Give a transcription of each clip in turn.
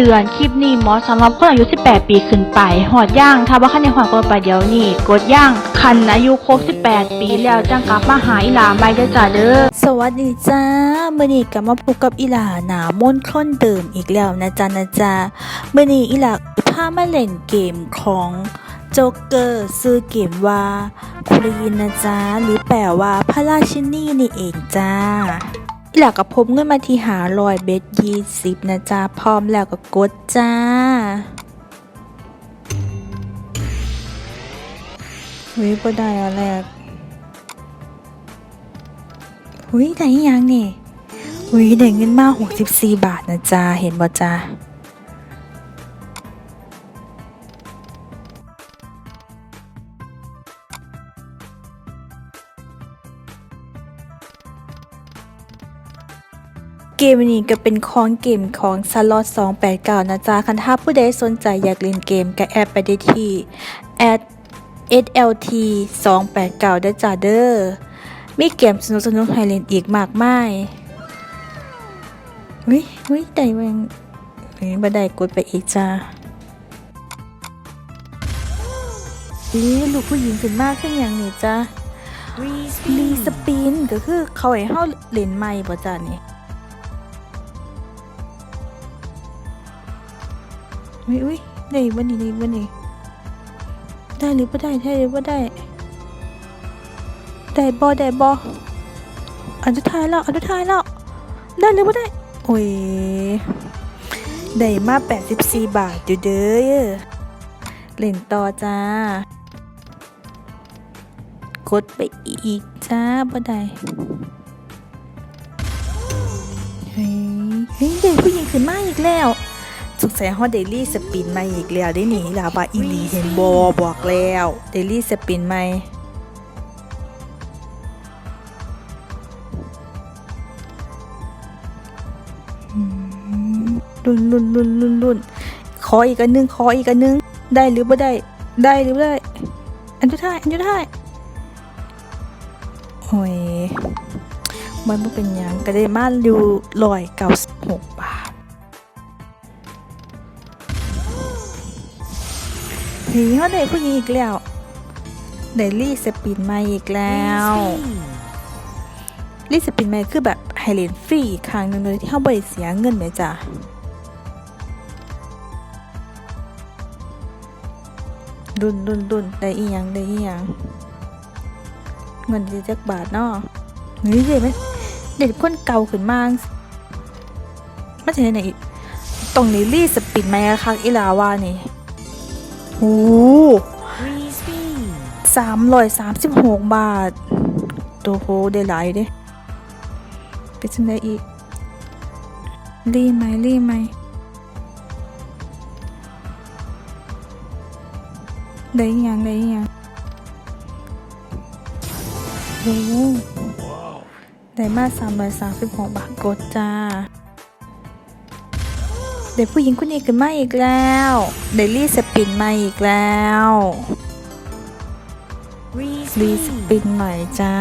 ตือน คลิปนี้เหมาะสำหรับคนอายุ 18 ปีขึ้นไป หอดย่าง ถ้าว่าคันในหอดกดไปเดี๋ยวนี้ กดย่าง คันอายุครบ 18 ปีแล้วจังกลับมาหาอีหลาใหม่เด้จ้าเด้อ สวัสดีจ้ามื่อนี้กลับมาพบกับอีหลาหนามนคล้นเดิมอีกแล้วนะจ๊ะนะจ๊ะมื่อนี้อีหลาพามาเล่นเกมของโจ๊กเกอร์ซื้อเกมว่าครีนนะจ๊ะหรือแปลว่าพระราชินีนี่เองจ้า อีหลกกับผมเงินมาที่หาลอยเบสยี่สิบนะจ๊ะ พร้อมแล้วก็กดจ้าเฮ้ยก็ได้อะแรกหุยได้ยังนี่เฮ้ยได้เงินมาหกสิบาทนะจ๊ะ เห็นบ่จ๊ะ เกมนี้ก็เป็นของเกมของสล็อต289 นะจ๊ะ คันถ้าผู้ใดสนใจอยากเล่นเกมก็แอดไปได้ที่ SLT 289ได้จ้าเด้อ มีเกมสนุกสนุกให้เล่นอีกมากมายวิวิได้แวงบันไดกดไปอีกจ้าอีลูกผู้หญิงขึ้นมากขึ้นอย่างนี้จ้ารีสปินก็คือเขาให้เฮาเล่นใหม่บ่จ้านี่ วิวิได้วันนี้ได้วันนี้ได้หรือบ่ได้ได้หรือบ่ได้ได้บอได้บออันสุดท้ายแล้วอันสุดท้ายแล้วได้หรือไม่ได้โอ้ยได้มา 84 บาทอยู่เด้อเล่นต่อจ้ากดไปอีกจ้าบ่ได้เฮ้ยเฮ้ยเด็กผู้หญิงขึ้นมาอีกแล้ว สงสัยฮอดเดลี่สปินมาอีกแล้วได้หนีลาบาอีหลีเห็นบอบอกแล้วเดลี่สปินไหมลุนลุนลุนลุนลุนขออีกอันนึงขออีกอันนึง ได้หรือไม่ได้ ได้หรือไม่ได้ อันสุดท้ายอันสุดท้ายโอ้ยมันบ่เป็นยังก็ได้มาอยู่ร้อยเก้าสิบหกบาท เฮ้ยเขาได้ผู้หญิงอีกแล้วได้ลี่สปินมาอีกแล้วลี่สปินมาคือแบบไฮเลนฟรีอีกครั้งหนึ่งเลยที่เขาบริเสียเงินไหมจ้ะดุนดุนดุนได้อีหยังได้อีหยังเงินจะจักบาทเนาะเฮ้ยเด็ดไหมเด็ดคนเก่าขึ้นมากไม่ใช่ไหนตรงนี้รีสปินไหมอะคะอีลาวานี่ โอ้สามร้อยสามสิบหกบาทตัวโหได้หลายเด้ไปจังได้อีก รีไหมรีไหมได้ยังได้ยังโอ้โหได้มาสามร้อยสามสิบหกบาทกดจ้า เด็กผู้หญิงคนนี้ขึ้นมาอีกแล้วเดลี่สปินมาอีกแล้วรีสปินใหม่จ้า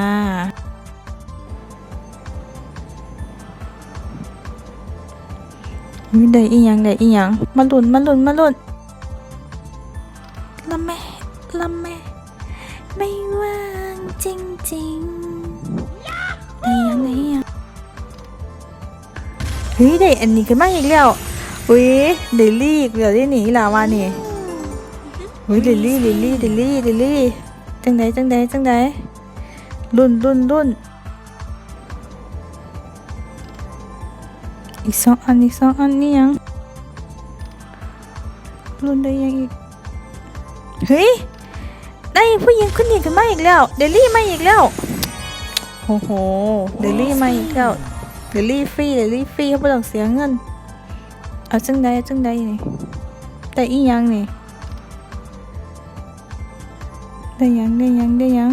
อุ๊ยได้อีหยังได้อีหยังมาลุนมาลุนมาลุนละแม่ละแม่ไม่ว่างจริงๆได้ยังไงอะเฮ้ยได้อันนี้ขึ้นมาอีกแล้ว อุ้ยเดลี่อีกแล้วได้หนีลาวานี่อุ้ยเดลี่เดลี่เดลี่เดลี่จังใดจังใดจังใดรุ่นรุ่นรุ่นอีกสองอันอีกสองอันนี่ยังรุ่นได้ยังอีกเฮ้ยได้ผู้หญิงคนนี้กันมาอีกแล้วเดลี่มาอีกแล้วโอ้โหเดลี่มาอีกแล้วเดลี่ฟรีเดลี่ฟรีเขาไม่ต้องเสียเงิน เอาจังใดเอาจังใดนี่ได้อีหยังนี่ได้หยังได้หยังได้หยัง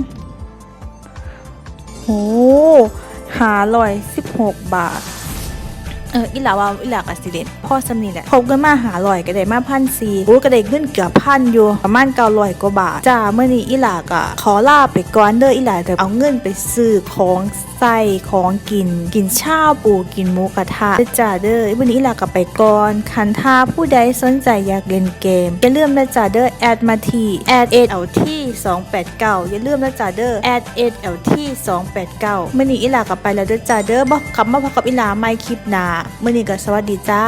โอ้หาร้อยสิบหกบาท เอออีหลาว่าอีหลากอัสิเดนพ่อสำนีแหละพบกันมาหาลอยก็ได้มาพันสีโอ้ก็ได้เงินเกือบพันอยู่ ประมาณเก้าร้อยกว่าบาทจ้าเมื่อนี้อีหลากอะขอลาไปก่อนเด้ออีหลาจะเอาเงินไปซื้อของใส่ของกิน กินชาปูกินหมูกระทะเด้อจ้าเด้อวันนี้หลากับไปก่อน คันท่าผู้ใดสนใจอยากเล่นเกม อย่าลืมนะจ้าเด้อแอดมาที่แอดเอลที่289อย่าลืมนะจ้าเด้อแอดเอลที่289มื่อนี้อีหลากับไปแล้วเด้อจ้าเด้อบอกกลับมาพบกับอีหลาไม่คลิปหน้ามื่อนี้ก็สวัสดีจ้า